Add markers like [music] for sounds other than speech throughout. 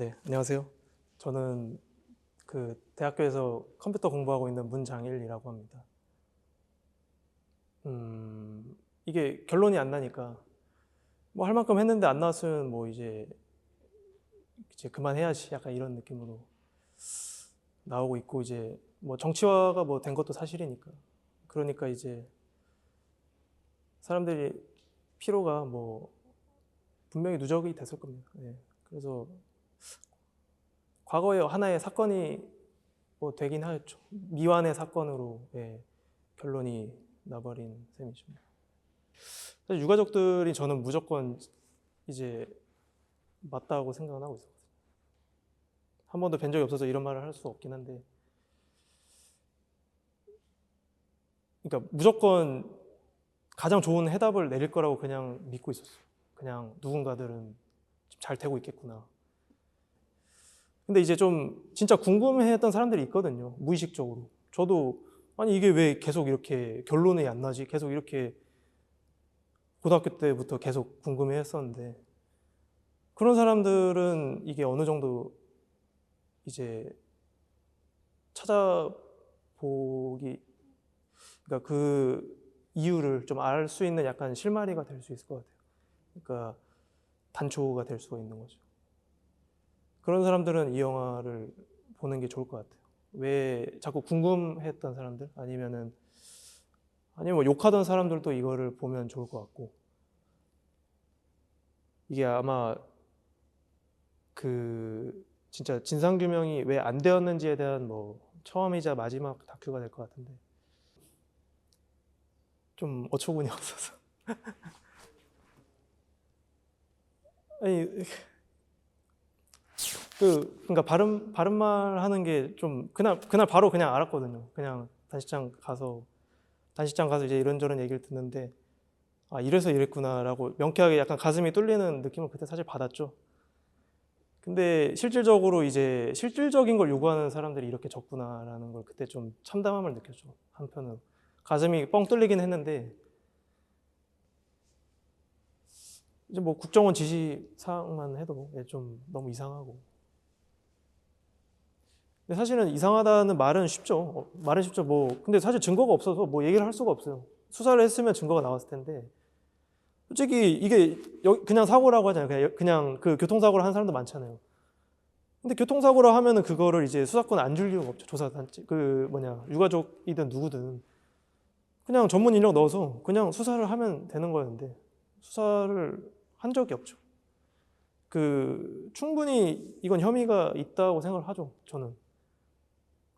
네, 안녕하세요. 저는 그 대학교에서 컴퓨터 공부하고 있는 문장일이라고 합니다. 음, 이게 결론이 안 나니까 뭐 할 만큼 했는데 안 나왔으면 뭐 이제 이제 그만해야지 약간 이런 느낌으로 나오고 있고 이제 뭐 정치화가 뭐 된 것도 사실이니까 그러니까 이제 사람들이 피로가 뭐 분명히 누적이 됐을 겁니다. 예. 그래서 과거에 하나의 사건이 뭐 되긴 하였죠. 미완의 사건으로 예, 결론이 나버린 셈이죠. 사실 유가족들이 저는 무조건 이제 맞다고 생각은 하고 있었거든요. 한 번도 뵌 적이 없어서 이런 말을 할 수 없긴 한데, 그러니까 무조건 가장 좋은 해답을 내릴 거라고 그냥 믿고 있었어요. 그냥 누군가들은 잘 되고 있겠구나. 근데 이제 좀 진짜 궁금해했던 사람들이 있거든요. 무의식적으로. 저도 아니 이게 왜 계속 이렇게 결론이 안 나지? 계속 이렇게 고등학교 때부터 계속 궁금해했었는데 그런 사람들은 이게 어느 정도 이제 찾아보기 그러니까 그 이유를 좀 알 수 있는 약간 실마리가 될 수 있을 것 같아요. 그러니까 단초가 될 수가 있는 거죠. 그런 사람들은 이 영화를 보는 게 좋을 것 같아요. 왜 자꾸 궁금했던 사람들 아니면은 아니면 뭐 욕하던 사람들도 이거를 보면 좋을 것 같고. 이게 아마 그 진짜 진상 규명이 왜 안 되었는지에 대한 뭐 처음이자 마지막 다큐가 될 것 같은데. 좀 어처구니 없어서. [laughs] 아니 그 그러니까 바른 바른 말 하는 게 좀 그날 그날 바로 그냥 알았거든요. 그냥 단식장 가서 단식장 가서 이제 이런저런 얘기를 듣는데 아 이래서 이랬구나라고 명쾌하게 약간 가슴이 뚫리는 느낌을 그때 사실 받았죠. 근데 실질적으로 이제 실질적인 걸 요구하는 사람들이 이렇게 적구나라는 걸 그때 좀 참담함을 느꼈죠. 한편으로 가슴이 뻥 뚫리긴 했는데 이제 뭐 국정원 지시 사항만 해도 예, 좀 너무 이상하고 근데 사실은 이상하다는 말은 쉽죠. 어, 말은 쉽죠. 뭐 근데 사실 증거가 없어서 뭐 얘기를 할 수가 없어요. 수사를 했으면 증거가 나왔을 텐데 솔직히 이게 여- 그냥 사고라고 하잖아요. 그냥, 그 교통사고를 한 사람도 많잖아요. 근데 교통사고라 하면은 그거를 이제 수사권 안 줄 이유가 없죠. 조사단체 그 뭐냐 유가족이든 누구든 그냥 전문 인력 넣어서 그냥 수사를 하면 되는 거였는데 수사를 한 적이 없죠. 그 충분히 이건 혐의가 있다고 생각을 하죠. 저는.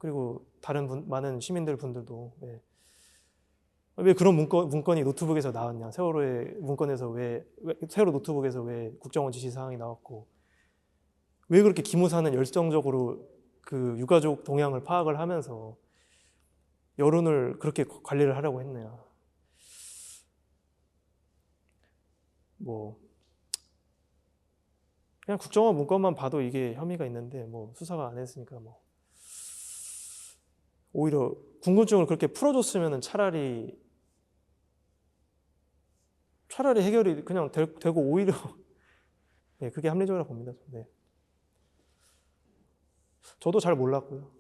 그리고 다른 분, 많은 시민들 분들도 예. 왜 그런 문건, 문건 이 노트북에서 나왔냐? 세월호의 문건에서 왜, 왜 세월호 노트북에서 왜 국정원 지시 사항이 나왔고 왜 그렇게 기무사는 열정적으로 그 유가족 동향을 파악을 하면서 여론을 그렇게 관리를 하려고 했느냐? 뭐 그냥 국정원 문건만 봐도 이게 혐의가 있는데 뭐 수사가 안 했으니까 뭐 오히려 궁금증을 그렇게 풀어줬으면 차라리 차라리 해결이 그냥 될- 되고 오히려 [laughs] 네, 그게 합리적이라고 봅니다. 네. 저도 잘 몰랐고요.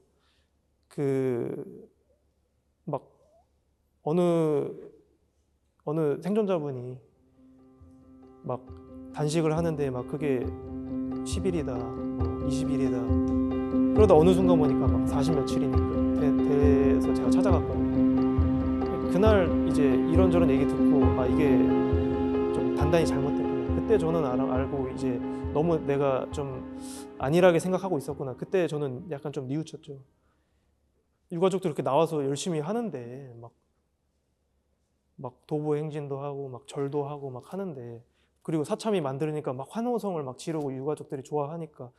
그 막 어느 어느 생존자분이 막 단식을 하는데 막 그게 10일이다, 뭐 20일이다. 그러다 어느 순간 보니까 막 40 며칠이니까 돼, 돼서 제가 찾아갔거든요. 그날 이제 이런저런 얘기 듣고 아 이게 좀 단단히 잘못됐구나. 그때 저는 알고 이제 너무 내가 좀 안일하게 생각하고 있었구나. 그때 저는 약간 좀 뉘우쳤죠. 유가족들 이렇게 나와서 열심히 하는데 막, 막 도보 행진도 하고 막 절도 하고 막 하는데 그리고 사참이 만들으니까 막 환호성을 막 지르고 유가족들이 좋아하니까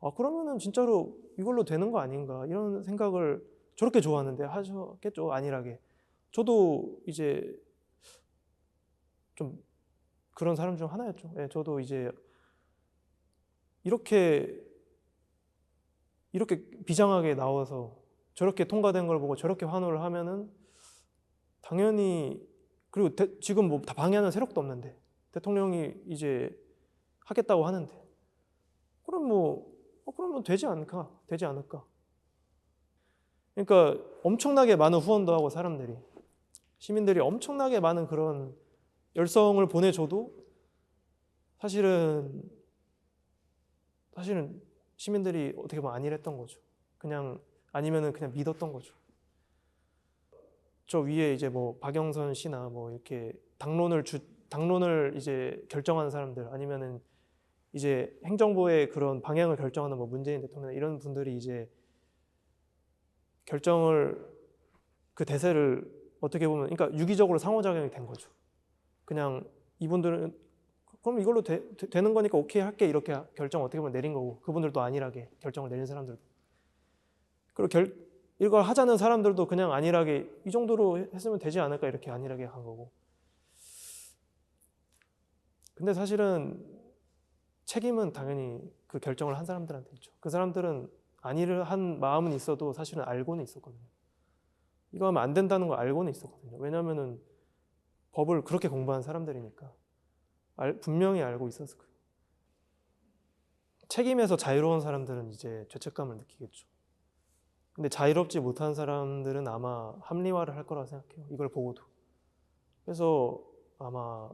아 그러면은 진짜로 이걸로 되는 거 아닌가 이런 생각을 저렇게 좋아하는데 하셨겠죠 안일하게 저도 이제 좀 그런 사람 중 하나였죠 예, 저도 이제 이렇게 이렇게 비장하게 나와서 저렇게 통과된 걸 보고 저렇게 환호를 하면은 당연히 그리고 대- 지금 뭐 다 방해하는 세력도 없는데 대통령이 이제 하겠다고 하는데 그럼 뭐 어, 그러면 되지 않을까? 되지 않을까? 그러니까 엄청나게 많은 후원도 하고 사람들이 시민들이 엄청나게 많은 그런 열성을 보내줘도 사실은 사실은 시민들이 어떻게 보면 아니랬던 거죠. 그냥 아니면은 그냥 믿었던 거죠. 저 위에 이제 뭐 박영선 씨나 뭐 이렇게 당론을 주 당론을 이제 결정하는 사람들 아니면은 이제 행정부의 그런 방향을 결정하는 뭐 문재인 대통령 이런 분들이 이제 결정을 그 대세를 어떻게 보면 그러니까 유기적으로 상호작용이 된 거죠. 그냥 이분들은 그럼 이걸로 되, 는 거니까 오케이 할게 이렇게 결정 어떻게 보면 내린 거고 그분들도 안일하게 결정을 내린 사람들도 그리고 결, 이걸 하자는 사람들도 그냥 안일하게 이 정도로 했으면 되지 않을까 이렇게 안일하게 한 거고 근데 사실은 책임은 당연히 그 결정을 한 사람들한테 있죠. 그 사람들은 안일을 한 마음은 있어도 사실은 알고는 있었거든요. 이거 하면 안 된다는 걸 알고는 있었거든요. 왜냐하면은 법을 그렇게 공부한 사람들이니까 알- 분명히 알고 있었을 거예요. 책임에서 자유로운 사람들은 이제 죄책감을 느끼겠죠. 근데 자유롭지 못한 사람들은 아마 합리화를 할 거라고 생각해요. 이걸 보고도. 그래서 아마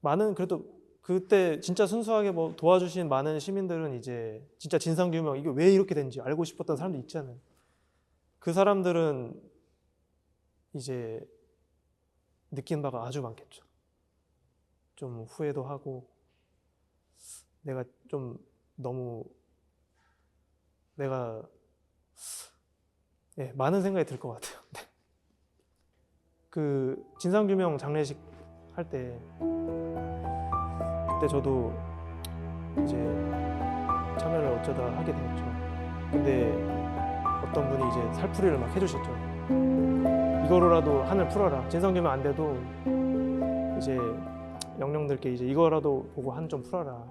많은 그래도 그때 진짜 순수하게 뭐 도와주신 많은 시민들은 이제 진짜 진상 규명 이게 왜 이렇게 된지 알고 싶었던 사람도 있잖아요. 그 사람들은 이제 느낀 바가 아주 많겠죠. 좀 후회도 하고 내가 좀 너무 내가 예, 많은 생각이 들 것 같아요. [laughs] 네. 그 진상 규명 장례식 할 때 그때 저도 이제 참여를 어쩌다 하게 되었죠. 근데 어떤 분이 이제 살풀이를 막 해주셨죠. 이거로라도 하늘 풀어라. 진상규명 안 돼도 이제 영령들께 이제 이거라도 보고 한 좀 풀어라.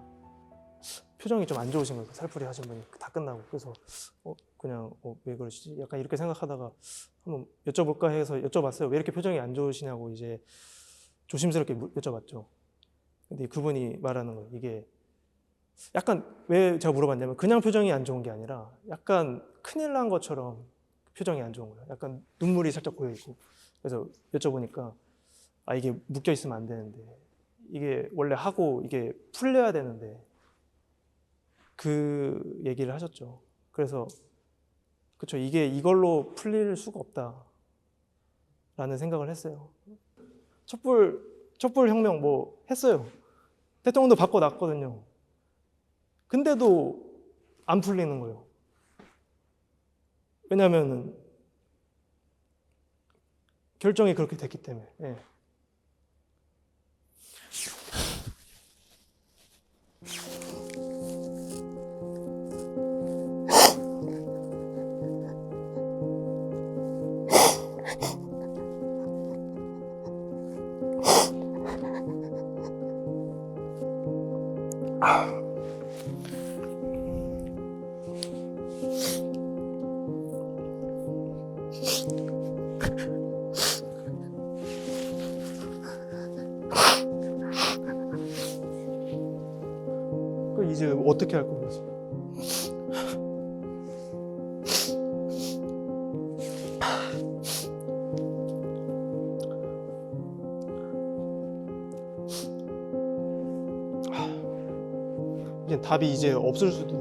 표정이 좀 안 좋으신 거예요. 그 살풀이 하신 분이 다 끝나고 그래서 어 그냥 어, 왜 그러시지? 약간 이렇게 생각하다가 한번 여쭤볼까 해서 여쭤봤어요. 왜 이렇게 표정이 안 좋으시냐고 이제 조심스럽게 물- 여쭤봤죠. 근데 그분이 말하는 거예요. 이게 약간 왜 제가 물어봤냐면 그냥 표정이 안 좋은 게 아니라 약간 큰일 난 것처럼 표정이 안 좋은 거예요. 약간 눈물이 살짝 고여 있고 그래서 여쭤보니까 아 이게 묶여 있으면 안 되는데 이게 원래 하고 이게 풀려야 되는데 그 얘기를 하셨죠. 그래서 그렇죠. 이게 이걸로 풀릴 수가 없다라는 생각을 했어요. 촛불 촛불 혁명 뭐 했어요. 대통령도 바꿔놨거든요. 근데도 안 풀리는 거예요. 왜냐하면 결정이 그렇게 됐기 때문에. 예. 이제 어떻게 할 거예요? 답이 이제 없을 수도